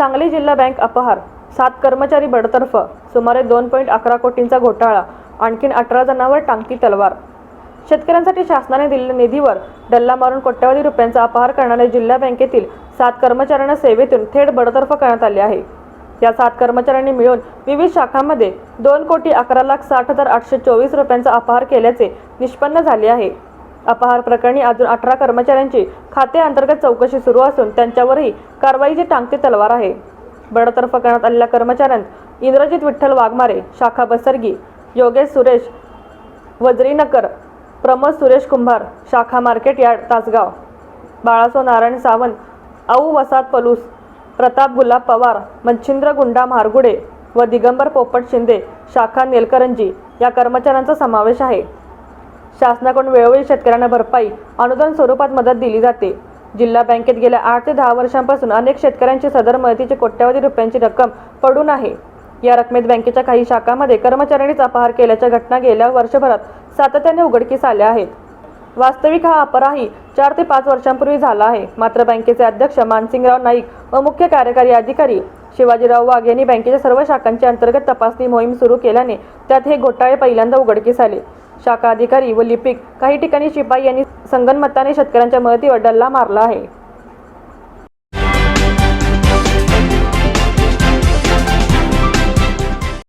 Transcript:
सांगली जिल्हा बँक अपहार सात कर्मचारी बडतर्फ सुमारे दोन पॉईंट अकरा कोटींचा घोटाळा आणखीन अठरा जणांवर टांगती तलवार. शेतकऱ्यांसाठी शासनाने दिलेल्या निधीवर डल्ला मारून कोट्यवधी रुपयांचा अपहार करणाऱ्या जिल्हा बँकेतील सात कर्मचाऱ्यांना सेवेतून थेट बडतर्फ करण्यात आले आहे. या सात कर्मचाऱ्यांनी मिळून विविध शाखांमध्ये दोन कोटी अकरा लाख साठ हजार आठशे चोवीस रुपयांचा अपहार केल्याचे निष्पन्न झाले आहे. अपहार प्रकरणी अजून अठरा कर्मचाऱ्यांची खाते अंतर्गत चौकशी सुरू असून त्यांच्यावरही कारवाईची टांगती तलवार आहे. बडतर्फ करण्यात आलेल्या कर्मचाऱ्यांत इंद्रजित विठ्ठल वाघमारे शाखा बसरगी योगेश सुरेश वज्रीनकर प्रमोद सुरेश कुंभार शाखा मार्केट यार्ड तासगाव. बाळासो नारायण सावंत औ वसात पलूस प्रताप गुलाब पवार मच्छिंद्र गुंडा म्हारगुडे व दिगंबर पोपट शिंदे शाखा नेलकरंजी या कर्मचाऱ्यांचा समावेश आहे. शासनाकडून वेळोवेळी शेतकऱ्यांना भरपाई अनुदान स्वरूपात मदत दिली जाते. जिल्हा बँकेत गेल्या आठ ते दहा वर्षांपासून अनेक शेतकऱ्यांची सदर मदतीची कोट्यवधी रुपयांची रक्कम पडून आहे. या रकमेत बँकेच्या काही शाखांमध्ये कर्मचाऱ्यांनीच अपहार केल्याच्या घटना गेल्या वर्षभरात सातत्याने उघडकीस आल्या आहेत. वास्तविक हा अपराही चार ते पाच वर्षांपूर्वी झाला आहे. मात्र बँकेचे अध्यक्ष मानसिंगराव नाईक व मुख्य कार्यकारी अधिकारी शिवाजीराव वाघ यांनी बँकेच्या सर्व शाखांची अंतर्गत तपासणी मोहीम सुरू केल्याने त्यात हे घोटाळे पहिल्यांदा उघडकीस आले. शाखा अधिकारी व लिपिक. काही ठिकाणी शिपाई यांनी संगनमताने शेतकऱ्यांच्या मदतीवर डल्ला मारला आहे.